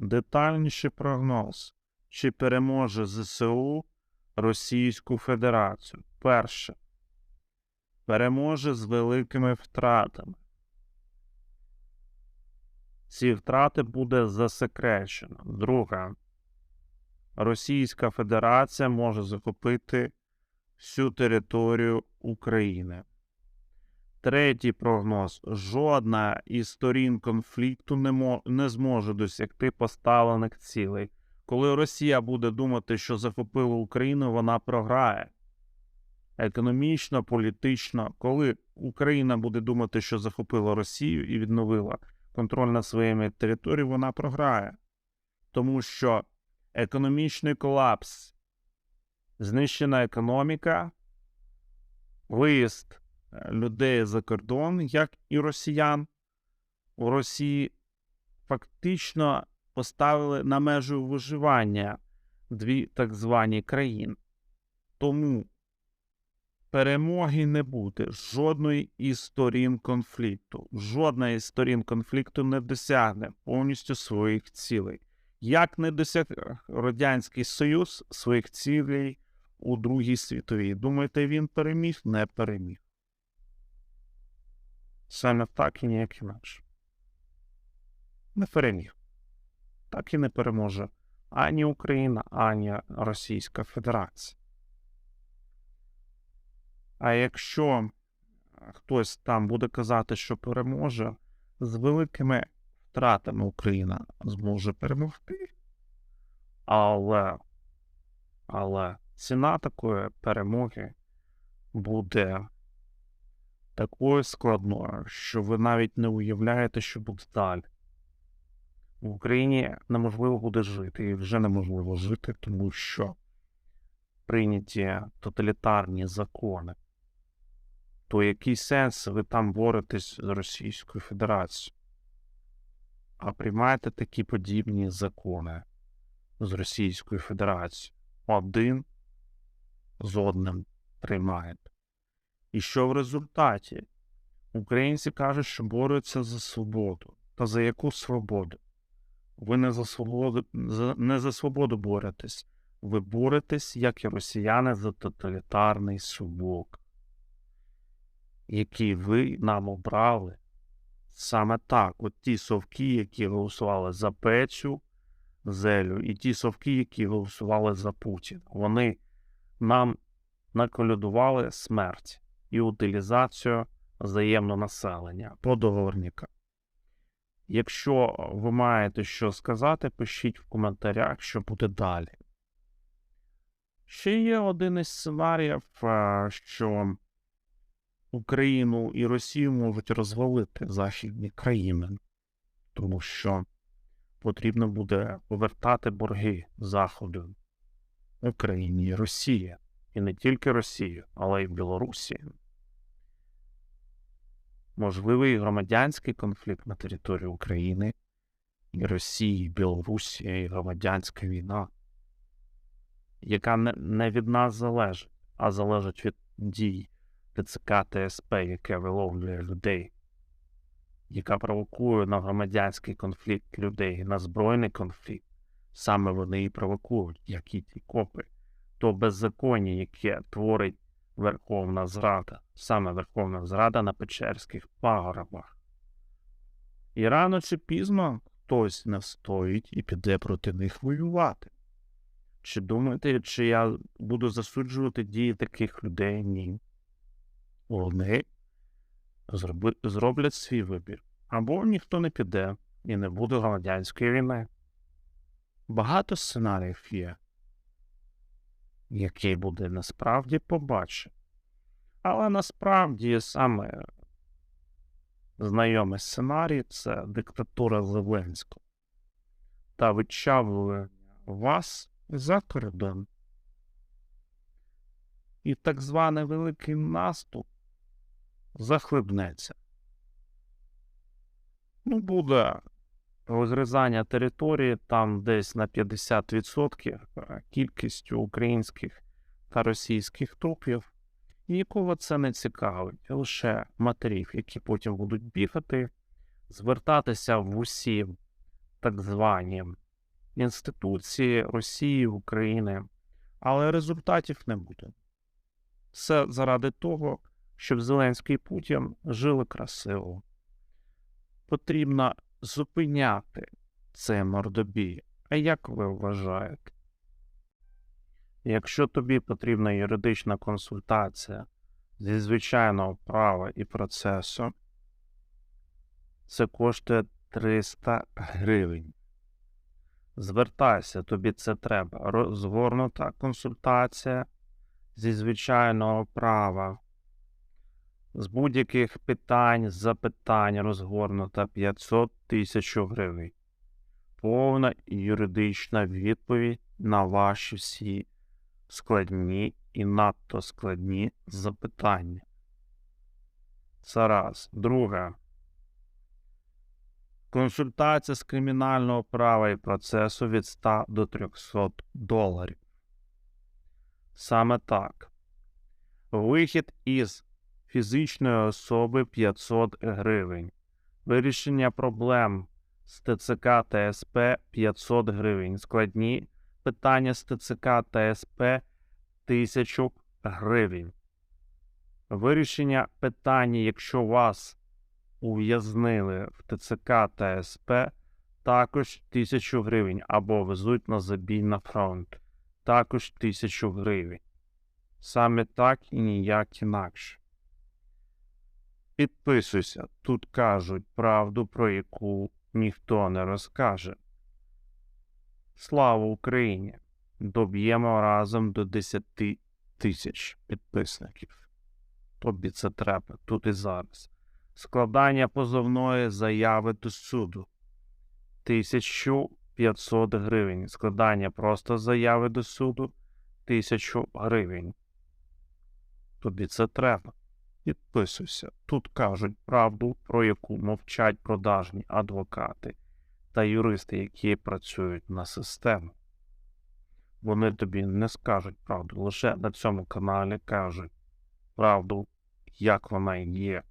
детальніший прогноз, чи переможе ЗСУ Російську Федерацію. Перше. Переможе з великими втратами. Ці втрати буде засекречено. Друге. Російська Федерація може захопити всю територію України. Третій прогноз: жодна із сторін конфлікту не, не зможе досягти поставлених цілей. Коли Росія буде думати, що захопила Україну, вона програє. Економічно, політично, коли Україна буде думати, що захопила Росію і відновила контроль над своїми територіями, вона програє. Тому що економічний колапс, знищена економіка, виїзд людей за кордон, як і росіян, у Росії фактично поставили на межу виживання дві так звані країни. Тому перемоги не буде жодної із сторін конфлікту. Жодна із сторін конфлікту не досягне повністю своїх цілей. Як не досяг Радянський Союз своїх цілей у Другій світовій? Думаєте, він переміг? Не переміг. Саме так і ніяк інакше. Не переміг. Так і не переможе ані Україна, ані Російська Федерація. А якщо хтось там буде казати, що переможе, з великими втратами Україна зможе перемогти. Але, але ціна такої перемоги буде такою складною, що ви навіть не уявляєте, що буде далі. В Україні неможливо буде жити, і вже неможливо жити, тому що прийняті тоталітарні закони. То який сенс ви там боретесь з Російською Федерацією? А приймаєте такі подібні закони з Російською Федерацією. Один з одним приймаєте. І що в результаті? Українці кажуть, що борються за свободу. Та за яку свободу? Ви не за свободу, не за свободу боретесь. Ви боретесь, як і росіяни, за тоталітарний совок, який ви нам обрали. Саме так, от ті совки, які голосували за Пецю, Зелю, і ті совки, які голосували за Путіна, вони нам наколядували смерть і утилізацію взаємного населення по договорникам. Якщо ви маєте що сказати, пишіть в коментарях, що буде далі. Ще є один із сценаріїв, е, що Україну і Росію можуть розвалити західні країни, тому що потрібно буде повертати борги Заходу Україні і Росії. І не тільки Росії, але й Білорусі. Можливий громадянський конфлікт на території України Росії, Білорусі, і громадянська війна, яка не, від нас залежить, а залежить від дій ТЦК ТСП, яке виловлює людей, яка провокує на громадянський конфлікт людей, на збройний конфлікт. Саме вони і провокують, як і ті копи, то беззаконня, яке творить Верховна Зрада, саме Верховна Зрада на Печерських пагорбах. І рано чи пізно хтось не встоїть і піде проти них воювати. Чи думаєте, чи я буду засуджувати дії таких людей? Ні. Вони зроблять свій вибір. Або ніхто не піде і не буде громадянської війни. Багато сценаріїв є, який буде насправді побачить. Але насправді саме знайомий сценарій це диктатура Зеленського та вичавлювання вас за кордон. І так званий великий наступ захлебнеться. Ну, буде розрізання території там десь на 50% е, кількістю українських та російських трупів. Нікого це не цікавить, лише матерів, які потім будуть бігати, звертатися в усі так звані інституції Росії, України, але результатів не буде. Все заради того, щоб Зеленський і Путін жили красиво. Потрібно зупиняти цей мордобій. А як ви вважаєте? Якщо тобі потрібна юридична консультація зі звичайного права і процесу, це коштує 300 гривень. Звертайся, тобі це треба. Розгорнута консультація зі звичайного права. З будь-яких питань, запитань розгорнута 500 тисяч гривень. Повна юридична відповідь на ваші всі складні і надто складні запитання. Це раз. Друге. Консультація з кримінального права і процесу від 100 до 300 доларів. Саме так. Вихід із фізичної особи 500 гривень. Вирішення проблем з ТЦК та СП 500 гривень. Складні питання з ТЦК та СП 1000 гривень. Вирішення питання, якщо вас ув'язнили в ТЦК та СП, також 1000 гривень або везуть на забій на фронт, також 1000 гривень. Саме так і ніяк інакше. Підписуйся, тут кажуть правду, про яку ніхто не розкаже. Слава Україні! Доб'ємо разом до 10 тисяч підписників. Тобі це треба тут і зараз. Складання позовної заяви до суду 1500 гривень. Складання просто заяви до суду 1000 гривень. Тобі це треба. Підписуйся. Тут кажуть правду, про яку мовчать продажні адвокати та юристи, які працюють на систему. Вони тобі не скажуть правду, лише на цьому каналі кажуть правду, як вона є.